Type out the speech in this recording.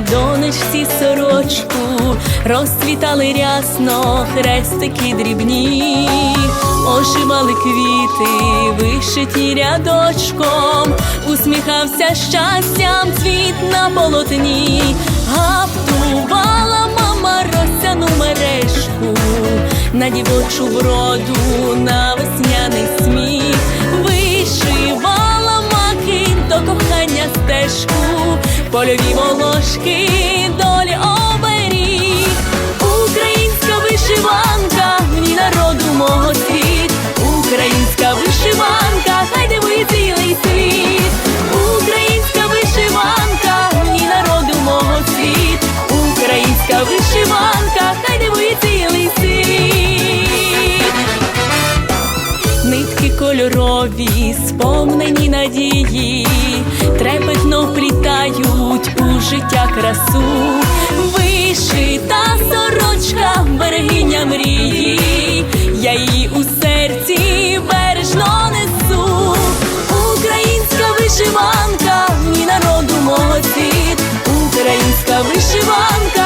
донечці сорочку, розцвітали рясно хрестики дрібні, ошивали квіти, вишиті рядочком, усміхався щастям цвіт на полотні, гаптувала мама росяну мережку, на дівочу вроду, польові волошки, сповнені надії, трепетно вплітають у життя красу, вишита сорочка, берегиня мрії, я її у серці бережно несу, українська вишиванка, мій народу молодці, українська вишиванка.